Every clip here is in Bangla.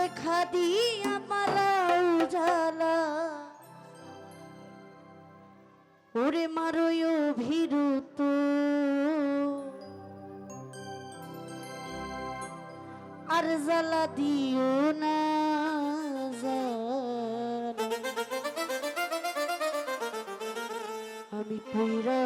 দেখা দিয়া মালা উজালা ওরে মারয় ভীরুত আর জ্বালা দিও না আমি পুরা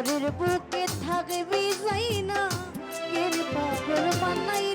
ঘরের বুকে থাকবি যাই না। কেন পাগল বানাই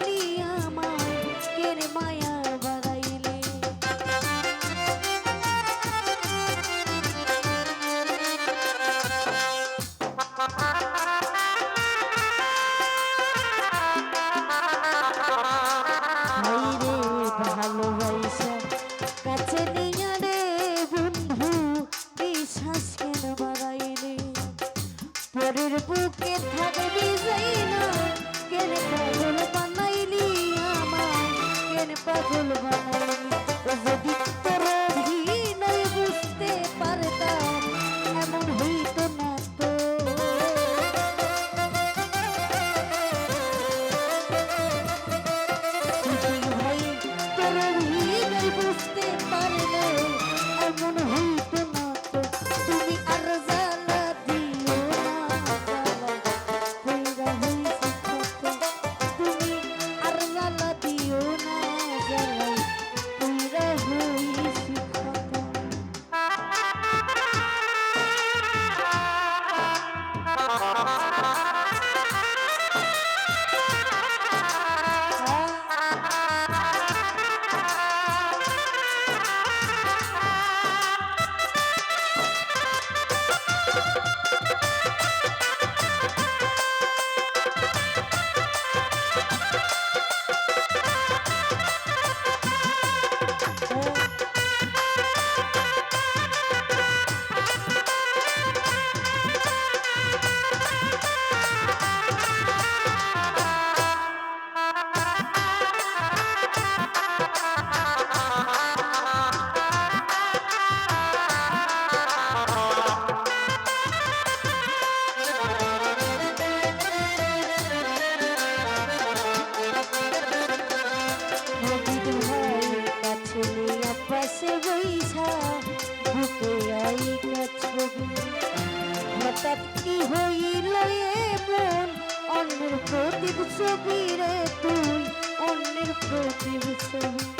ছবি রে তুই অন্যের প্রতি ছবি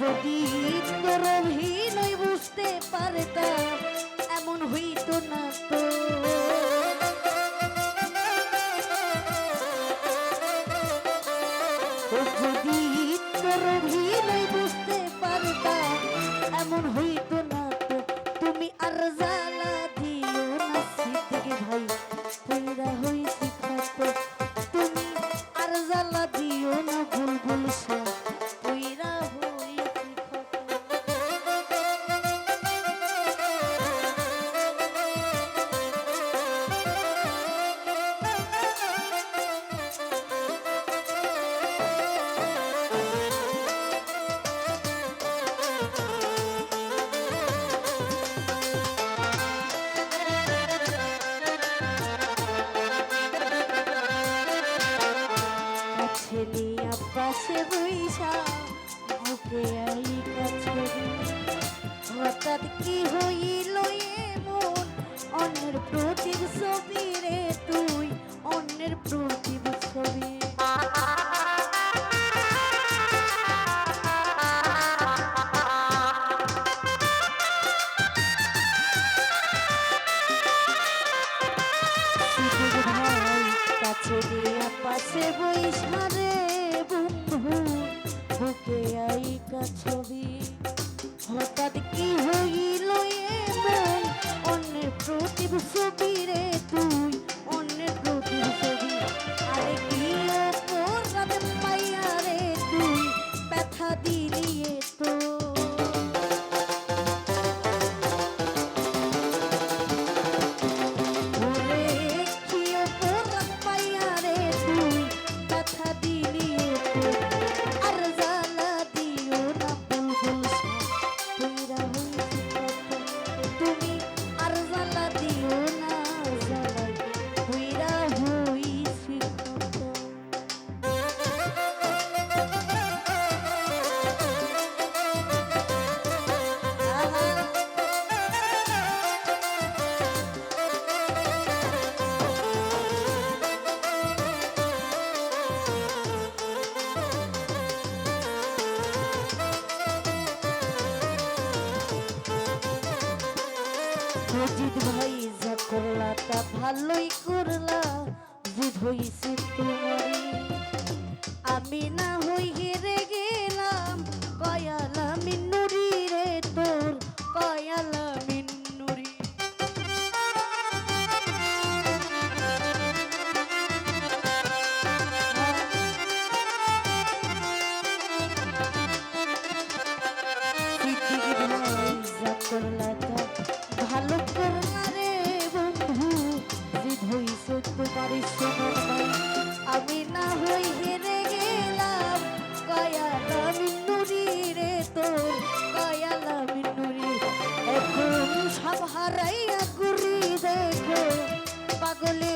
যদি তোর অভিনয় বুঝতে পারতাম এমন হইত না তো। যদি তোর অভিনয় বুঝতে পারতাম এমন হইত না তো। তুমি আর জ্বালা দিও না থেকে ভাই হইরা হইতে থাকো তুমি আর জ্বালা দিও না বুলবুল সে 些微笑。মজিদ ভাই যা করলা তা ভালোই করলা বুঝইছি তোমার আমি না miércoles.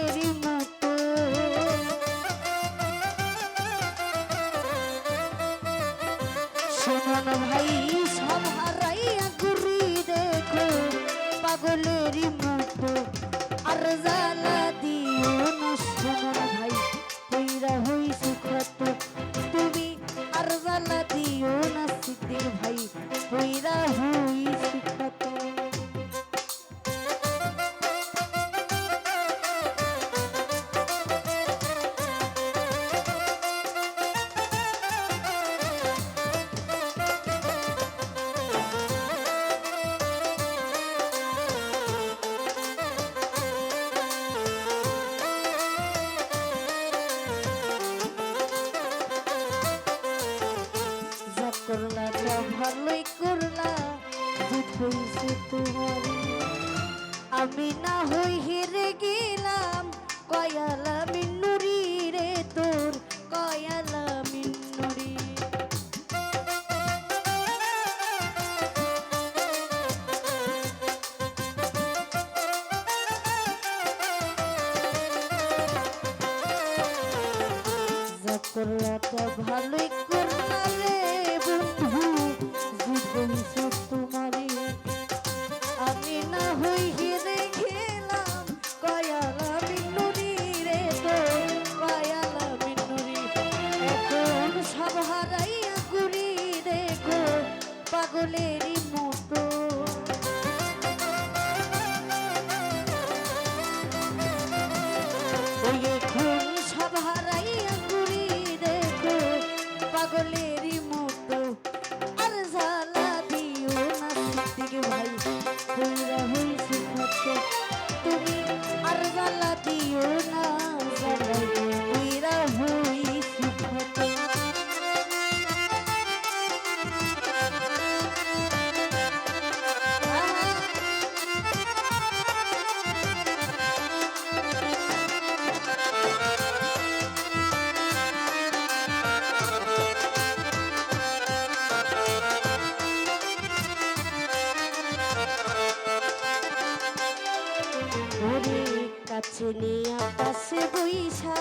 নিয়ে পাশে বইসা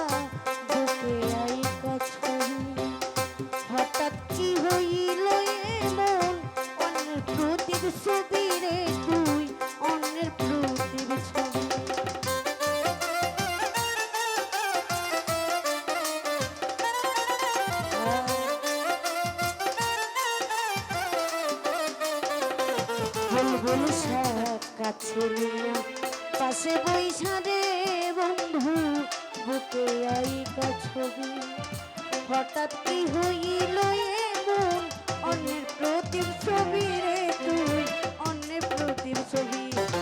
বুকে আই কাছুরি। হঠাৎ কি হইল এমন? অন্যের প্রতির ছবি রে তুই, অন্যের প্রতির ছবি। বুলবুল শাক কাছে নিয়া পাশে বৈশা রে বন্ধু বুকে আইকা ছবি। হঠাৎ কি হইল এ মন অন্যের প্রতি ছবি রে?